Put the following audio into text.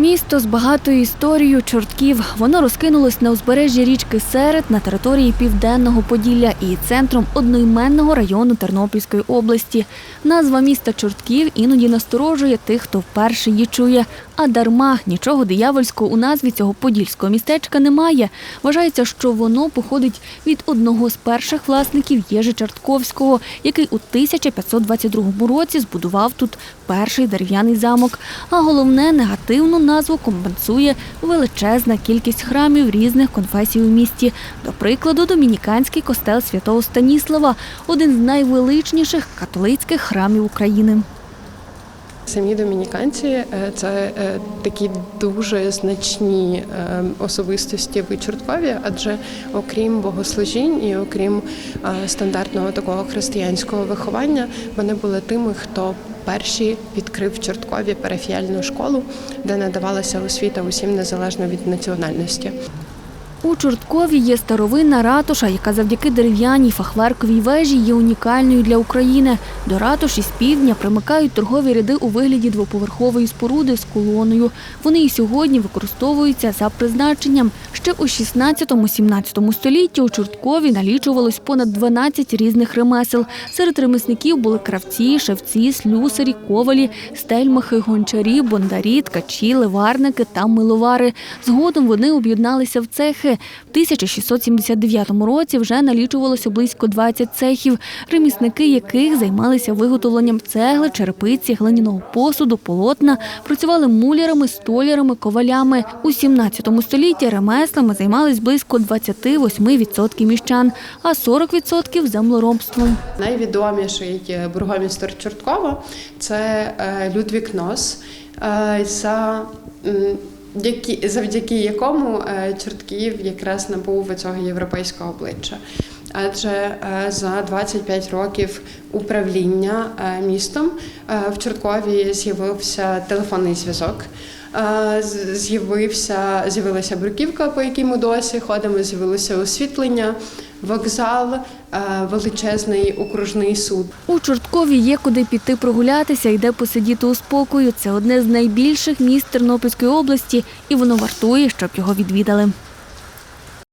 Місто з багатою історією чортків. Воно розкинулось на узбережжі річки Серед на території Південного Поділля і центром одноіменного району Тернопільської області. Назва міста Чортків іноді насторожує тих, хто вперше її чує. А дарма нічого диявольського у назві цього подільського містечка немає. Вважається, що воно походить від одного з перших власників Єжи Чортковського, який у 1522 році збудував тут перший дерев'яний замок. А головне негативну назву компенсує величезна кількість храмів різних конфесій у місті. До прикладу, домініканський костел святого Станіслава один з найвеличніших католицьких храмів України. Самі домініканці е, це е, такі дуже значні е, особистості в Чорткові, адже окрім богослужінь і окрім стандартного такого християнського виховання, вони були тими, хто перші відкрив в Чорткові парафіяльну школу, де надавалася освіта усім незалежно від національності. У Чорткові є старовинна ратуша, яка завдяки дерев'яній фахверковій вежі є унікальною для України. До ратуші з півдня примикають торгові ряди у вигляді двоповерхової споруди з колоною. Вони і сьогодні використовуються за призначенням. Ще у 16-17 столітті у Чорткові налічувалось понад 12 різних ремесел. Серед ремісників були кравці, шевці, слюсарі, ковалі, стельмахи, гончарі, бондарі, ткачі, ливарники та миловари. Згодом вони об'єдналися в цехи. В 1679 році вже налічувалося близько 20 цехів, ремісники яких займалися виготовленням цегли, черепиці, глиняного посуду, полотна, працювали мулярами, столярами, ковалями. У 17 столітті ремеслами займались близько 28% міщан, а 40% землеробством. Найвідоміший бургомістер Чорткова це е, Людвік Нос, е, за які, завдяки якому е, Чортків якраз набув цього європейського обличчя. Адже е, за 25 років управління е, містом е, в Чорткові з'явився телефонний зв'язок. З'явився з'явилася бруківка, по якій ми досі ходимо. З'явилося освітлення, вокзал, величезний окружний суд. У Чорткові є куди піти прогулятися і де посидіти у спокою. Це одне з найбільших міст Тернопільської області, і воно вартує, щоб його відвідали.